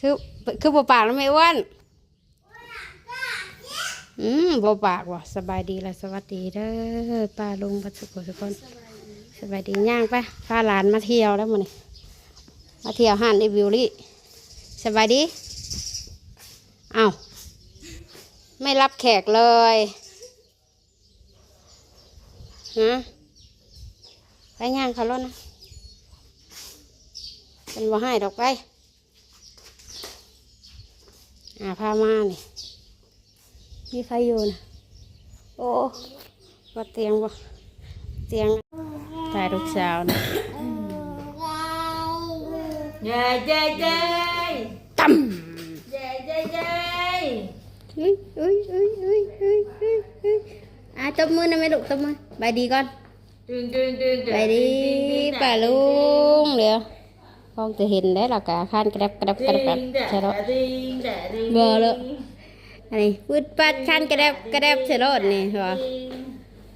คือคือบ่ปากแล้วไม่อ้วนอืมบ่ปากว่ะสบายดีละสวัสดีเด้อป้าลุงปัจจุบันทุกคนสบายดีย่างไปพาหลานมาเที่ยวแล้วมื้อนี้มาเที่ยวห้านอีวิวลี่สบายดีเอาไม่รับแขกเลยฮะไปย่างเขาแล้วนะเป็นบ่ให้ดอกไป อ่าพามานี่มีใครอยู่นะโอ้ว่าเตียงบ่เตียงตายลูกสาวนะเย้เย้เย้ตั้มเย้เย้เย้เอ้ยเอ้ยเอ้ยเอ้ยเอ้ยเอ้ยเอ้ยอะตบมือนะแม่ลูกตบมือไปดีก่อนดึงดึงดึงดึงไปดีป่าลุงเดี๋ยว คงจะเห็นได้หรอกกะข้านกระดับกระดับกระดับใช่หรอดึงแดดดึงเบอร์เลยอันนี้พืดปัดข้านกระดับกระดับใช่รถนี่เหรอ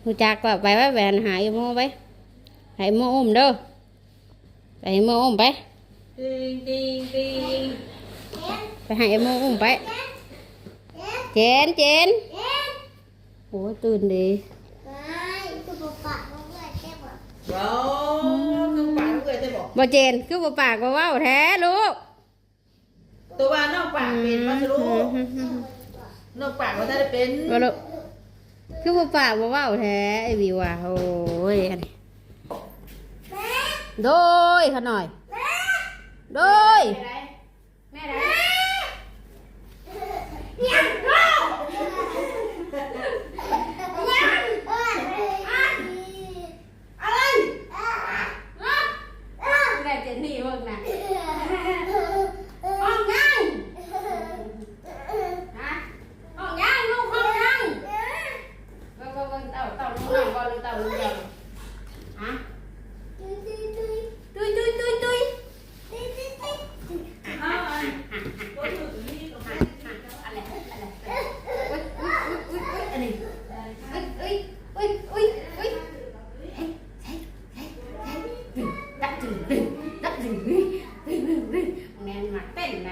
หูจักว่าไปว่าแหวนหายโมไปใหายโมอุ้มเด้อไปให้โมอุ้มไปดึงดึงดึงไปใหายโมอุ้มไปเจนเจนโอ้ตื่นดีว้าวคือปากลูกเอ๋ยจะ บอกบ่เจนคือบ่ปากบ่เว้าแท้ลูกตัวว่านอกปากเป็นวัสดุนอกปากว่าถ้าจะเป็นบ่ลูกคือบ่ปากบ่เว้าแท้ไอ้วิวอะโอ้ยอันนี้โดยเขาหน่อย โดยแม่ได้แม่เจนนี่เบิ่งนะห้องยังฮะห้องยังลูกห้องยังเบิ่งเบิ่งเบิ่งเต่าเต่าลูกน้องบ่หรือเต่าลูกเดียวฮะตุยตุยตุยตุย อะไรอะไรอุ้ยอุ้ยอุ้ยอุ้ยอันนี้อุ้ยอุ้ยอุ้ยอุ้ยอุ้ยใช่ใช่ใช่ดักจึงดึงดักจึงดึงดึงดึงดึงแมนมาเต้นไหม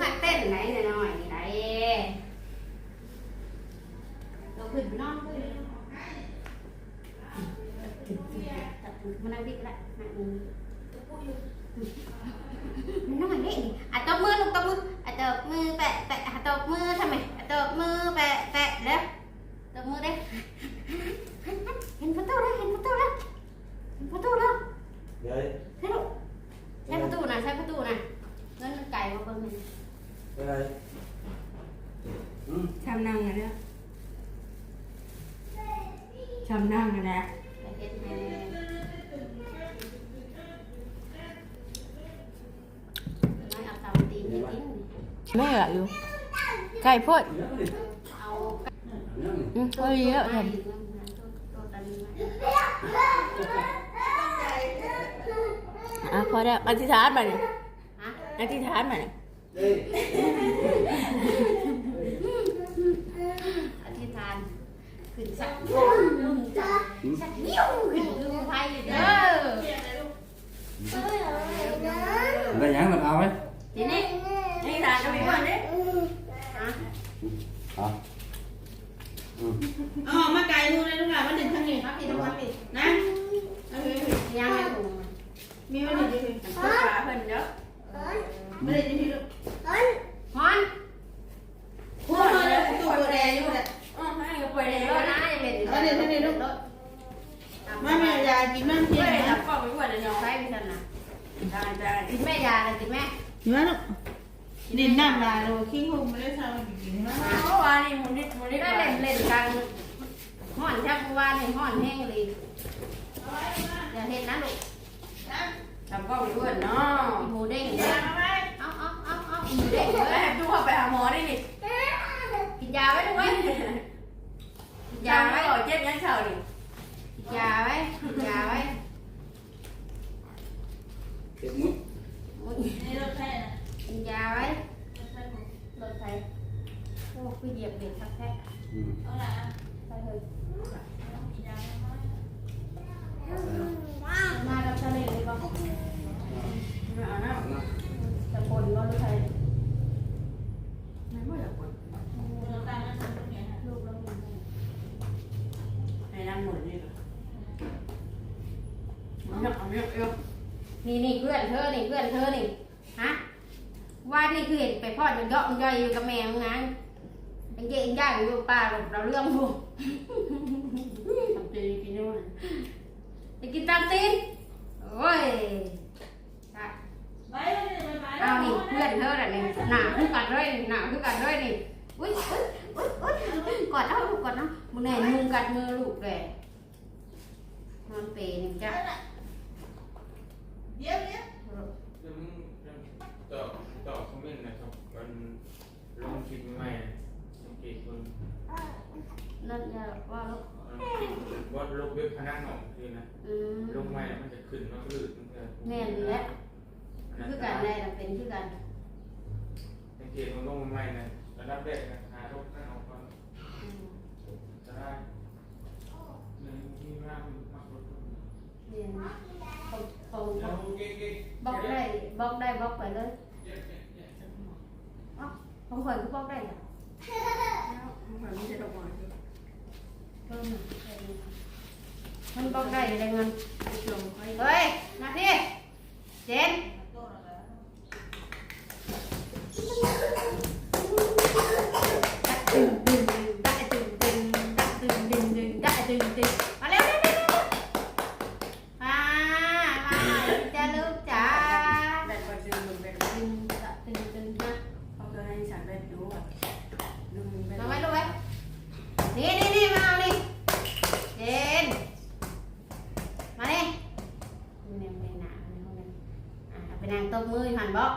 มาเต้นไหนหน่อยนี่ไหนเราขึ้นนอนขึ้นมันนั่งดิก็ได้นั่งมันนั่งอย่างนี้อะตบมือลูกตบมืออะตบมือแปะแปะอะตบมือทำไมอะตบมือแปะ แปะแล้วตบมือได้เห็นประตูแล้วเห็นประตูแล้วเห็นประตูแล้วเดี๋ยวใช่ลูกใช่ประตูนะใช่ประตูนะเงินมันไก่มาเบิ่งมันไปไหนอืมชำนั่งกันแล้วชำนั่งกันแล้วไปเฮ็ดให้ไม่เอาเตาตีนให้กินแม่อะอยู่ไก่พ่นเอาอืมเอ้ยเยอะทตัวตันมาำอะพอแล้วอธิษฐานมาเนี่ยฮะอธิษฐานมาเนี่ยเฮ้ยอธิษฐานขึ้นสักสักนิ้วขึ้นลืมไฟเด้ออะไรยังมันเอาไหมทีนี้อธิษฐานจะมีวันนี้ฮะเอาอืมอ๋อมาไกลมือเลยลูกหลานวันหนึ่งทั้งนี้ครับพี่ทุกคนพี่นะเอาไปยังไม่ถูกมีวันหนึ่งที่ปลาเพิ่นเยอะไม่ได้ที่ลูกฮอนพูดมาเลยตัวเบอร์แดงอยู่เลยอ๋อให้ก็ไปเลยรถนะยังเป็นรถมาแม่ยากินน้ำเทียไม่นได้นะทำก็ไม่ไหวเลยเนาะไปไม่ทันนะได้ได้กินแม่ยาเลยกินแม่อยู่นะลูกดิ นน้ำลายเราขี้หุ่มไม่ได้ทำกินนะเมื่อวานนี่มันนิดมันนิดได้เล่นเล่นกันห่อนชักวานนี่ห่อนแห้งเลยอย่าเห็นนะลูกทำก็ไม่ไหวเนาะหมูเด้งเนี่ยเอาเอาเอาเอาหมูเด้งแม่ดูว่าไป หมดนี่เอาเอะเอานี่นี่เพื่อนเธอนี่เพื่อนเธอนี่ฮะว่านี่คือเห็นไปพ่อจนเยาะย่อยอยู่กับแม่มึงไงเป็นเจ๊ย่าอยู่ป่าเราเรื่องบุกทำจ๊กินด้วยจะกินตามตีนโอ้ยเอาหนี่เพื่อนเธอแหละนี่หนาคือกันด้วยหนาคือกันด้วยนี่อุ้ย กอดเอาลูกกอดเอามึงแน่มุงกัดมือลูกเลยนอนเปรย์นี่จ้ะเดี๋ยวเดี๋ยวเดี๋ยวมึงตอบตอบคอมเมนต์นะครับมันลงคลิปใหม่สังเกตคนนั่นอย่าว่าลูกว่าลงเว็บพนักงานคือนะอืมลงใหม่มันจะขึ้นมาลื่นมันจะแน่นแล้วคือกันได้น่เป็นคือกันสังเกตมันลงใหม่นะระดับแรกนะารถนั่งออกก่อนจะได้หนึ่งที่ร่างมากรถเรียเขาเขาแล้เขาวเก๊กเก๊กบล็อกได้บล็อกได้บล็อกไปเลยเก๊กเก๊กเก๊กบางคนก็บล็อกได้เหรอมันไม่ใช่ดอกไม้เพิ่มมันบล็อกได้อะไรเงินเฮ้ยมาสิเจน đi đi đi vào đi đến มาดิเนมเนหนาในห้องนั้นอ่าเป็นนางตบมือหันบอก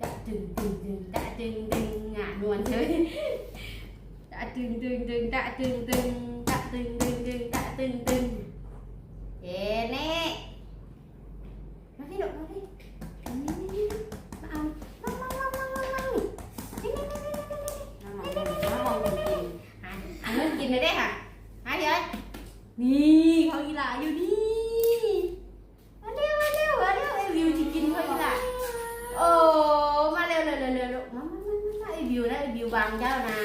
ตะตึงตึงตึงตะตึงตึงอ่ะนวลเฉยตะตึงตึงตึงตะตึงตึง hai đi ơi nì không đi lại vô đi ăn đeo ăn đeo ăn đeo em view chỉ chín thôi đi lại โอ้มาเร็วเร็วเร็วเร็วมามามามาไอวิวนะไอวิวบางเจ้านะ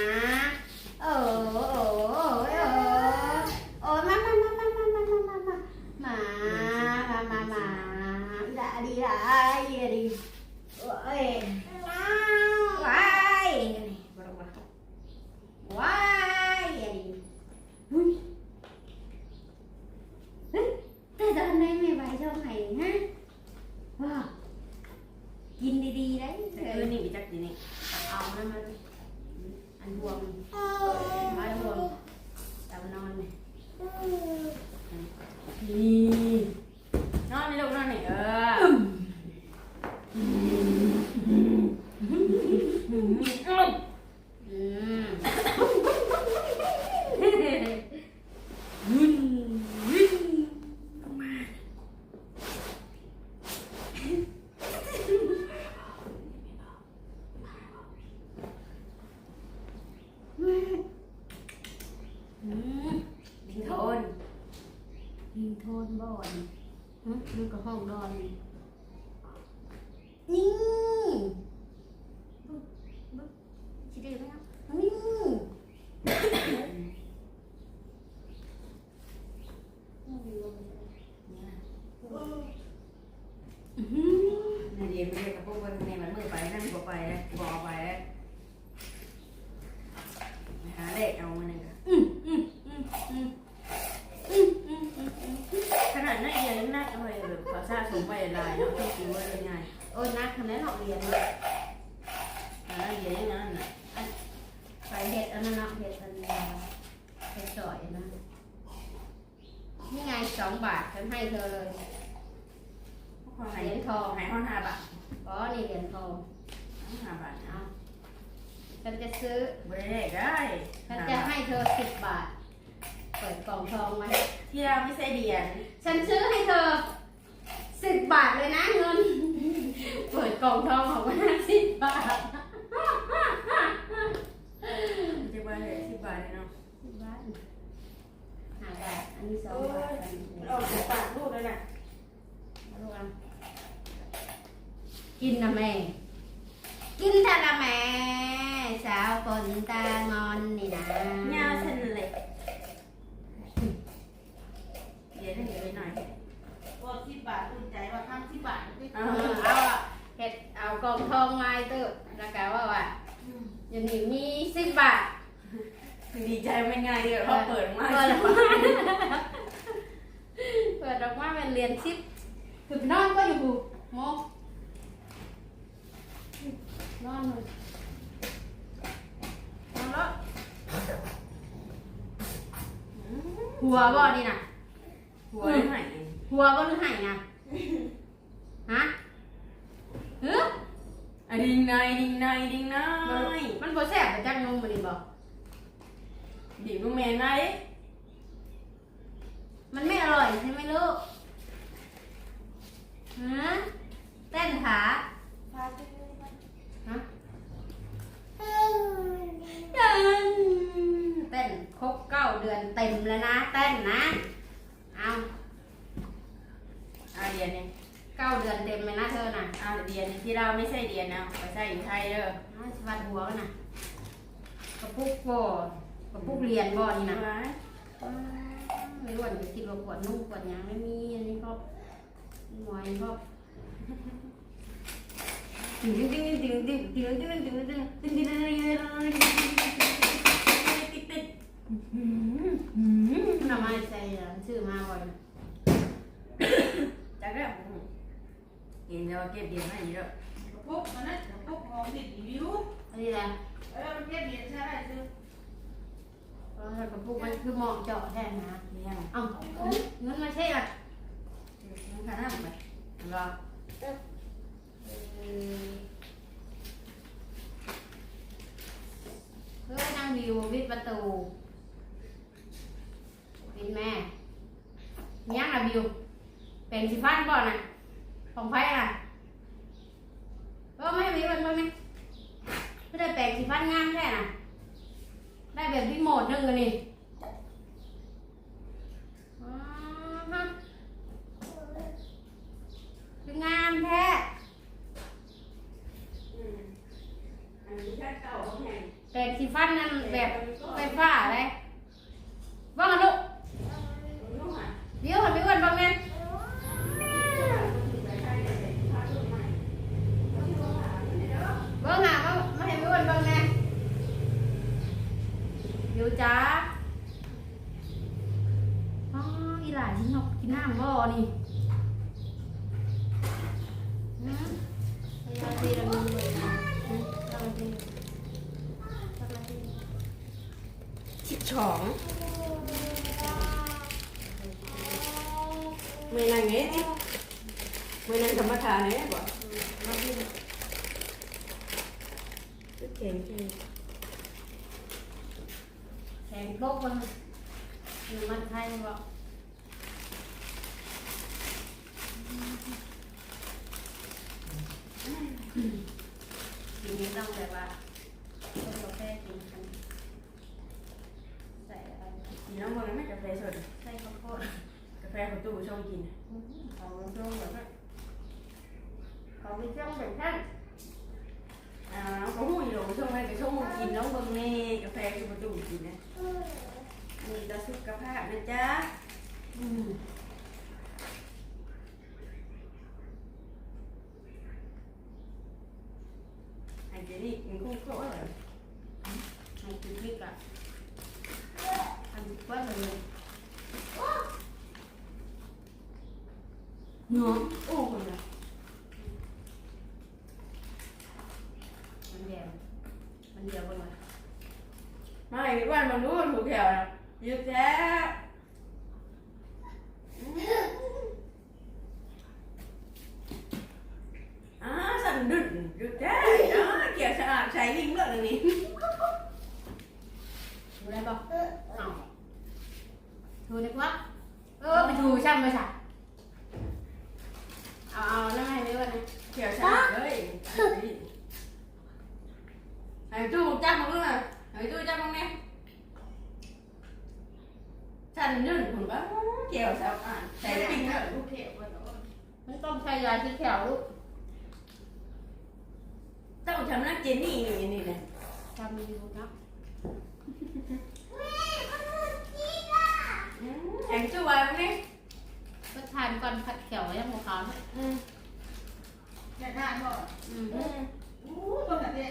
โอ้โอ้โอ้โอ้โอ้มามามามามามามามามามามามามาดาดีดาดีดีโอ้ย ลงให้ฮะว้ากินดีๆได้แต่เออนี่ไปจักดีนี่ตักเอานะมันอันบวม ห้องนอนนี่นี่บึ๊บบึ๊บชิได้ไหมครับนี่อื้อหือในเดียนไปเรียกกับพวกคนในมันมือไปนั่งบอกไปบอกไปหาเด็กเอามาหนึ่งอืมอืมอืมอืมอืมอืมอืมอืม ขนาดนั้นเองน่าเอาไปแบบภาษาสมไปลายเนาะที่คิดว่าเป็นไง โอ้ยนัก ทำไมหลอกเรียนเลยอ่าเดี๋ยวนั้นน่ะไปเห็ดอันนั้นเนาะเห็ดอันนี้เห็ดสอยนะนี่ไงสองบาทฉันให้เธอเลยพอเหหายรียญทองหายห้องห้าบาทอ๋อนี่เหรียญทองห้าบาทเอาฉันจะซื้อบริเวณได้ฉันจะให้เธอสิบบาท เปิดกล่องทองไว้ที่เราไม่ใช่เดียนฉันซื้อให้เธอสิบบาทเลยนะเงิน เปิดกล่องทองออกมาสิบบาทจะไปเลยสิบบาทเลยเนาะสิบบาทห้าบาทอันนี้สองบาทอันนี้ออกจากปากลูกเลยน่ะเอาลูกเอากินนะแม่ กินแต่ละแม่สาวคนตางอนนี่นะเงาเส้นเลยเดี๋ยวให้เดี๋ยวไปหน่อยมาที่บ้านดิเอาเออเอาอะ เห็ดเอากองทองมาให้เติบแล้วก็ว่าว่าอย่างนี้มีสิบบาทดีใจไม่ง่ายเดียวเขาเปิดมาเปิดออกมาเปิดออกมาเป็นเรียนสิบคือพี่น้องก็อยู่หูโมนอนเลยนอนแล้วหัวบ่นี่น่ะหัวได้ไหนหัวบ่หรือไห้น่ะฮะ เฮ้ออะดิงนายดิงนายดิงนายมันบ่แซ่บไปจักนมบ่นี่บ่ดิบลูแม่นายมันไม่อร่อยใช่ไหมลูกฮะเต้นขาฮะเต้นครบเก้าเดือนเต็มแล้วนะ เต้นนะ เอาอะเดียนนี่ เก้าเดือนเต็มเลยนะเธอน่ะอะเดียนนี่ที่เราไม่ใช่เดียนนะไปใช่อยู่ไทยเด้อเอาสวัสดหัวกันน่ะกระปุกบ่กระปุกเรียนบ่นี่นะไว้ไม่รู้ว่าจะคิดว่าขวดนุ่มขวดหยังไม่มีอันนี้ก็หวายก็ติ๊งติ๊งติ๊งติ๊งติ๊งติ๊งติ๊งติ๊งติ๊งติ๊งติ๊งติ๊งติ๊งติ๊งทำไมใส่ชื่อมาบ่อยจักแล้ว เห็นแล้วเก็บเดียนให้เยอะปุ๊บมันนั่นปุ๊บมองติดรีวิวอันนี้แหละเออมันเก็บเหรียญใช่ไหมซื้อแล้วกระปุกมันคือเหมาะเจาะแท้นะเนี่ยเอ้าเงินมาใช่อะมันขนาดไหนรอเพื่อนั่งวิววิดประตูวิดแม่ย่างอะวิวเป็นสิฟันก่อนน่ะ ของไฟน่ะก็ไม่มีมันมันไหมก็ได้แปลงสิฟันงามแค่น่ะ ได้แบบรีโมทหนึงกันนี่อ๋อฮะคืองามแท้อันนี้แค่เก่าไงแปลงสีฟันนั่นแบบไฟฟ้าเลยว่างกันลูก ลูกอะ เดี๋ยวหันไปอ้วนบ้างแม่เบิ้งหาบ้างมาให้ไปอ้วนบ้างแม่เดี๋ยวจ้าอ๋ออีหลานฉันนกกินน้ำบ่นี่นะพยายามตีละมือเลยนะทำอะไรทำอะไร สิบสองไม่นั่งเงี้ยดิไม่นั่งธรรมทานเนี่ยบ่เก่งจริงแข่งโลกมันมันมันไทยบ khoe của tôi của trong gì này còn cái trong vậy còn bên trong vậy khác à có mùi đồ trong này cái số một chín nó bừng nè cà phê của tôi của gì ừ. này mình ta xúc cà phê hả nè cha ừ. เนาะโอ้คนละมันเดียวมันเดียวกันเลยไม่วันมันรู้มันถูกแถวนะยึดแท้ Hãy chú một chắc một lúc này Hãy chú chắc không em Chẳng như cũng có kiểu sao cả Thế kinh lợi cũng kiểu của nó Mấy con thay ra chứ kiểu lúc Tao chẳng lắc chế nì nì nì nè Tao mình vô chắc Hãy chú vào không em ก็ทานก่อนผัดเขียวยังหัวขาวเนี่ยอืมอยากทานบ่อืมอู้ตัวแบบนี้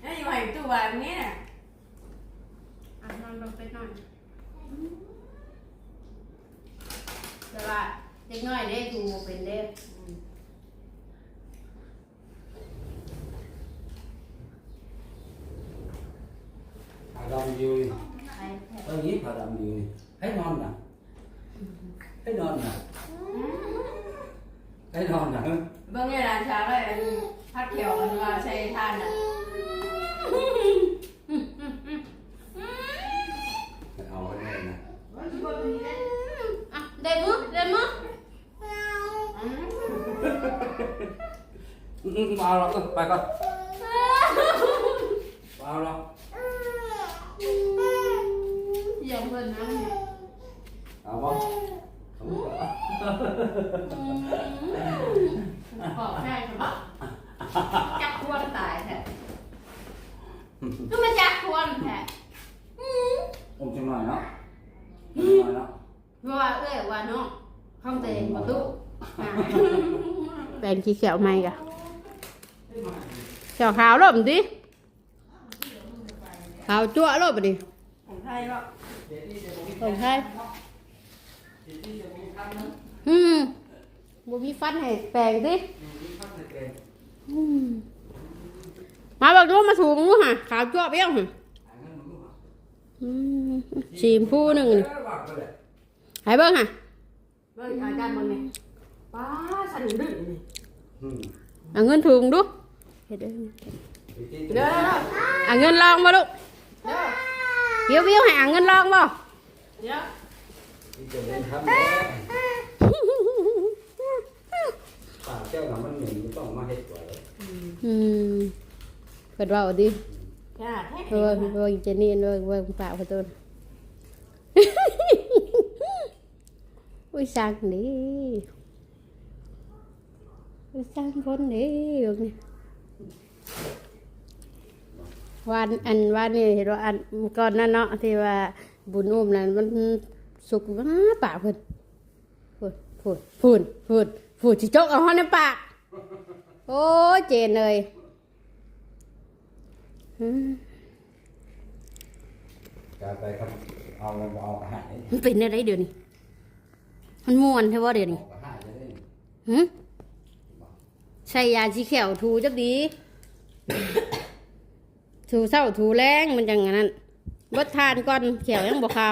แล้วอยู่ไหนตัวแบบนี้น่ยอะนอนลงไปนอนแต่ว่าเด็กน้อยได้ดูเป็นเด็กอืม ผ่าดำอยู่นี่ ไอ้แท้ ตอนนี้ผ่าดำอยู่นี่ให้นอนนะให้นอนนะให้นอนนะ เบิ่งในร้านชาเลยอันพัดเขียวมันว่าใช้ทานน่ะ เอาให้ได้นะ ว่าสิบ่เป็นนี้ อะได้มือได้มือ อืม อืมเอาหรอกไปก่อนเอาหรอกอย่างเพิ่นนะเนี่ยเอาบ่เอาบ่บอกได้ครับจักควรตายแท้ก็มาจักควรแท้อืมอมจังหน่อยเนาะจังหน่อยเนาะเพราะว่าเอ้ยว่าน้องห้องเตงประตู ปลงขี้เขียวไหมกะเขียวขาวรบดิขาวจั่วรบดิของไทยก็ของไทยอืมบ่มีฟันให้แปลงดิอืมมาบอกดูมาถูงูฮะขาวจั่วเปี้ยงฮะอืมสีชมพูหนึ่งนี่ให้เบิ่งฮะเบิ่งอาจารย์เบิ่งนี่ป้าสั่นดึงนี่อืม เอาเงินถุงดูเฮ็ดเด้อเด้อเอาเงินลองมาลูกเด้อวิววิวให้เอาเงินลองบ่เดี๋ยวที่จะเล่นครับแม่ปากแก้วหนังมันเหม็นมันต้องมาเฮ็ดก่อนเลยอืมเปิดเว่าเอาดิจ้าแท้เออเออเจนี่เออเว่าปากประตูอุ้ยสั่ง ดิอุ้ยสั่งคนดิแบบนี้วันอันวันนี้เห็นว่าอันก่อนนั่นเนาะที่ว่าบุญอุ้มนั่นมันสุกมาปากเพิ่นพูดพูดพูดพูดพูดจิจกเอาห้องในปากโอ้ยเจนเลยอืมจะไปครับเอาเอาอาหารให้มันเป็นอะไรเดี๋ยวนี้มันม่วนใช่ป่ะเดี๋ยวนี้อาหารจะได้หึ ใช้ยาชีเขียวถูจักดี ถูเศร้าถูแรงมันจังนั้นบดทานก่อนเขียวยังบ่ขา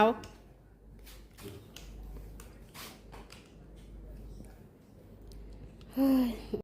เฮ้ย